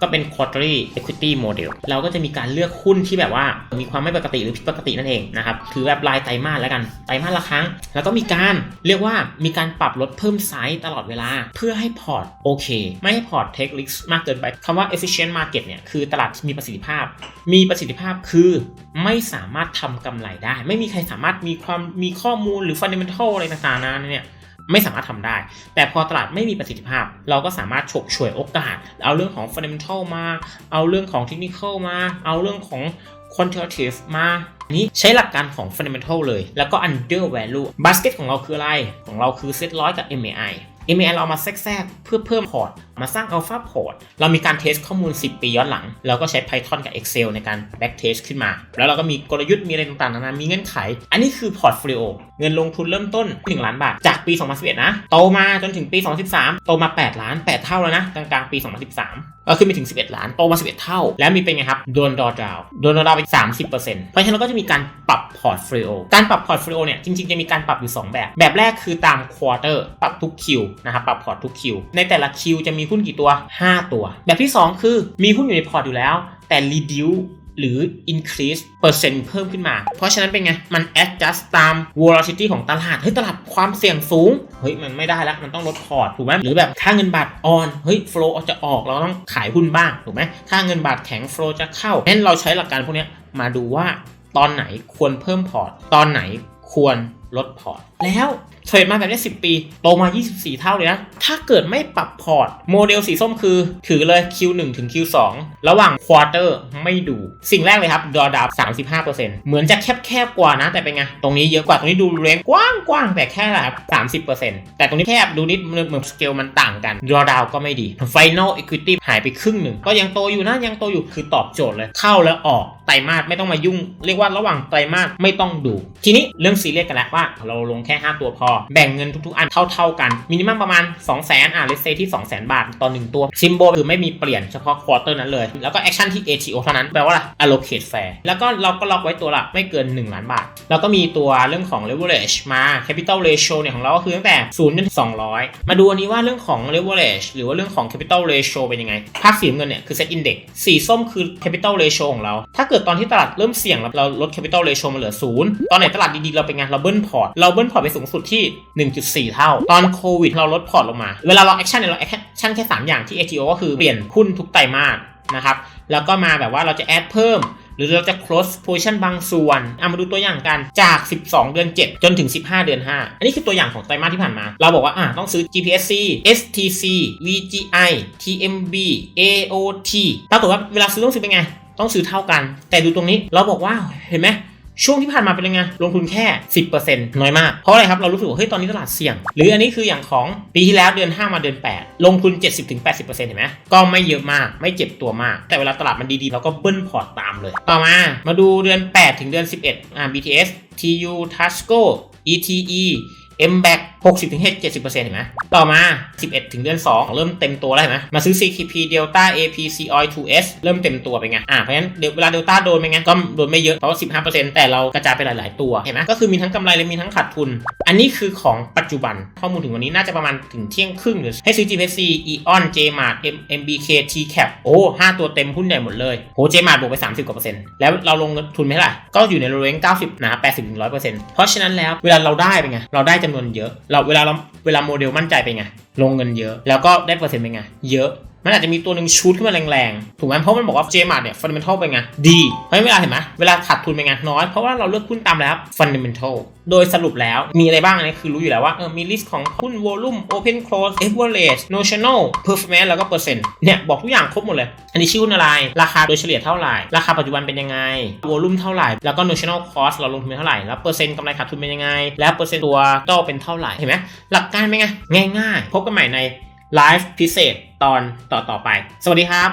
ก็เป็น quarterly equity model เราก็จะมีการเลือกหุ้นที่แบบว่า มีความไม่ปกติหรือผิดปกตินั่นเองนะครับ ถือแบบรายไตรมาสแล้วกัน ไตรมาสละครั้ง แล้วก็มีการเรียกว่ามีการปรับลดเพิ่มไซส์ตลอดเวลา เพื่อให้พอร์ตโอเค ไม่ให้พอร์ต take risk มากเกินไปคำว่า efficient market เนี่ย คือตลาดมีประสิทธิภาพ มีประสิทธิภาพคือไม่สามารถทำกำไรได้ ไม่มีใครสามารถมีความมีข้อมูลหรือ fundamental อะไรต่างๆนะเนี่ย ไม่สามารถทำได้ แต่พอตลาดไม่มีประสิทธิภาพ เราก็สามารถฉกฉวยโอกาส เอาเรื่องของ fundamental มา เอาเรื่องของ technical มา เอาเรื่องของ quantitative มานนี้ใช้หลักการของ fundamental เลย แล้วก็ under value basket ของเราคืออะไร ของเราคือ set ร้อยกับ MAI MAI เราเอามาแทรกเพื่อเพิ่มพอร์ต มาสร้าง alpha port เรามีการเทสข้อมูล 10 ปีย้อนหลัง เราก็ใช้ Python กับ Excel ในการ back test ขึ้นมา แล้วเราก็มีกลยุทธ์มีอะไรต่างๆนานา มีเงื่อนไข อันนี้คือ portfolio เงินลงทุนเริ่มต้น 1 ล้านบาท จากปี 2011 นะ โตมาจนถึงปี 2013 โตมา 8 ล้าน 8 เท่าแล้วนะ กลางๆ ปี 2013 ก็ขึ้นไปถึง 11 ล้าน โตมา 11 เท่า แล้วมีเป็นไงครับ โดนดอดาวโดนดอดาวไป 30%เพราะฉะนั้นเราก็จะมีการปรับพอร์ตโฟลิโอการปรับพอร์ตโฟลิโอเนี่ยจริงๆจะมีการปรับอยู่ 2 แบบ แบบแรกคือตามควอเตอร์ปรับทุกคิวนะครับปรับพอร์ตทุกคิว ในแต่ละคิวจะมีหุ้นกี่ตัว 5 ตัว แบบที่ 2 คือมีหุ้นอยู่ในพอร์ตอยู่แล้ว แต่ reduce หรือ increase เปอร์เซ็นต์เพิ่มขึ้นมา เพราะฉะนั้นเป็นไง มัน adjust ตาม volatility ของตลาด เฮ้ย ตลาดความเสี่ยงสูง เฮ้ย มันไม่ได้แล้ว มันต้องลดพอร์ต ถูกไหมหรือแบบค่าเงินบาทอ่อน เฮ้ย flow จะออก เราต้องขายหุ้นบ้าง ถูกไหมค่าเงินบาทแข็ง flow จะเข้างั้นเราใช้หลักการพวกนี้มาดูว่าตอนไหนควรเพิ่มพอร์ต ตอนไหนควร ลดพอร์ต แล้วเทรดมาแบบนี้ 10 ปี โตมา 24 เท่าเลยนะ ถ้าเกิดไม่ปรับพอร์ต โมเดลสีส้มคือ ถือเลย Q1 ถึง Q2 ระหว่างควอเตอร์ไม่ดู สิ่งแรกเลยครับ ดอดับ35%เหมือนจะแคบๆกว่านะ แต่เป็นไง ตรงนี้เยอะกว่า ตรงนี้ดูเรนกว้างๆ แต่แค่ครับ30%แต่ตรงนี้แคบดูนิดเหมือนสเกลมันต่างกัน ดอดาวก็ไม่ดี Final Equity หายไปครึ่งหนึ่ง ก็ยังโตอยู่นะ ยังโตอยู่ คือตอบโจทย์เลย เข้าแล้วออก ไตรมาสไม่ต้องมายุ่ง เรียกว่าระหว่างไตรมาสไม่ต้องดู ทีนี้เรื่องซีเรียสกันแล้วว่า เราลงแค่ 5 ตัวพอ แบ่งเงินทุกๆ อันเท่าๆกัน มินิมัมประมาณ 2 0 0 0 0 0อะเลสเซที่ 2 0 0 0 0 0 บาทต่อ1ตัว ซิมโบคือไม่มีเปลี่ยนเฉพาะควอเตอร์นั้นเลย แล้วก็แอคชั่นที่ ATO เท่านั้นแปลว่าอะไร allocate fair แล้วก็เราก็ล็อกไว้ตัวละไม่เกิน 1 ล้านบาท แล้วก็มีตัวเรื่องของ leverage มา capital ratio เนี่ยของเราก็คือตั้งแต่0จนถึง200 มาดูอันนี้ว่าเรื่องของ leverage หรือว่าเรื่องของ capital ratio เป็นยังไงภาคสีเงินเนี่ยคือ set index สีส้มคือ capital ratio ของเราถ้าเกิดตอนที่ตลาดเริ่มเสี่ยงเราลด capital ratio มาเหลือ0ตอนไหนตลาดดีๆเราเป็นไงเราเบิ้ลพอร์ตเราเบิ้ลพอร์ตไปสูงสุดที่ 1.4 เท่า ตอนโควิดเราลดพอร์ตลงมา เวลาเราแอคชั่นเนี่ยเราแอคชั่นแค่ 3 อย่างที่ ATO ก็คือเปลี่ยนหุ้นทุกไตรมาสนะครับแล้วก็มาแบบว่าเราจะแอดเพิ่มหรือเราจะ close position บางส่วนเอามาดูตัวอย่างกันจาก 12 เดือน 7 จนถึง 15 เดือน 5 อันนี้คือตัวอย่างของไตรมาสที่ผ่านมา เราบอกว่าอะต้องซื้อ GPSC STC VGI TMB AOT ปรากฏว่าเวลาซื้อต้องซื้อเป็นไง ต้องซื้อเท่ากัน แต่ดูตรงนี้เราบอกว่าเห็นไหมช่วงที่ผ่านมาเป็นยังไงลงทุนแค่ 10%น้อยมาก เพราะอะไรครับ เรารู้สึกว่าเฮ้ยตอนนี้ตลาดเสี่ยง หรืออันนี้คืออย่างของปีที่แล้วเดือน 5 มาเดือน 8 ลงทุน 70-80%เห็นไหมก็ไม่เยอะมากไม่เจ็บตัวมาก แต่เวลาตลาดมันดีๆ เราก็เบิ้ลพอร์ตตามเลย ต่อมามาดูเดือน 8 ถึงเดือน 11อ่า BTS TU Tasco ETE MBAC 60ถึง70เห็นไหมต่อมา 11 ถึงเดือน 2 เริ่มเต็มตัวแล้วเห็นไหมมาซื้อ CKP Delta AP COI 2S เริ่มเต็มตัวเป็นไงอ่าเพราะฉะนั้นเดี๋ยวเวลา Delta โดนเป็นไงก็โดนไม่เยอะเพราะว่า 15 แต่เรากระจายไปหลาย ๆ ตัวเห็นไหมก็คือมีทั้งกำไรและมีทั้งขาดทุน อันนี้คือของปัจจุบันข้อมูลถึงวันนี้น่าจะประมาณถึงเที่ยงครึ่งหรือให้ซื้อ GPC EON JMart MBK TCAP โอ้5ตัวเต็มหุ้นใหญ่หมดเลยโห JMart บวกไป 30กว่าเปอร์เซ็นต์แล้วเราลงทุนไม่เท่าไหร่ก็อยู่ในเรนจ์90นะ80ถึง100เปอร์เซ็นต์เพราะฉะนั้นแล้วเวลาเราได้เป็นไงเราได้จำนวนเยอะเราเวลาเราเวลาโมเดลมั่นใจเป็นไง ลงเงินเยอะ แล้วก็ได้เปอร์เซ็นต์เป็นไง เยอะ มันอาจจะมีตัวหนึ่งชูดขึ้นมาแรงๆ ถูกไหมเพราะมันบอกว่า JMart เนี่ย fundamental เป็นไงดีเพราะฉะนั้นเวลาเห็นไหมเวลาขาดทุนเป็นไงน้อย เพราะว่าเราเลือกหุ้นตามแล้ว fundamental โดยสรุปแล้วมีอะไรบ้างอันนี้คือรู้อยู่แล้วว่าเออมี list ของหุ้น volume open close average notional performance แล้วก็เปอร์เซ็นต์เนี่ยบอกทุกอย่างครบหมดเลย อันนี้ชื่อหุ้นอะไร ราคาโดยเฉลี่ยเท่าไหร่ ราคาปัจจุบันเป็นยังไง volume เท่าไหร่ แล้วก็ notional cost เราลงทุนเท่าไหร่ แล้วเปอร์เซ็นต์กำไรขาดทุนเป็นยังไง แล้วเปอร์เซ็นต์ตัวโตเป็นเท่าไหร่ เห็นไหมหลักการเป็นไงง่ายๆ พบกันใหม่ในไลฟ์พิเศษ ตอนต่อๆไป สวัสดีครับ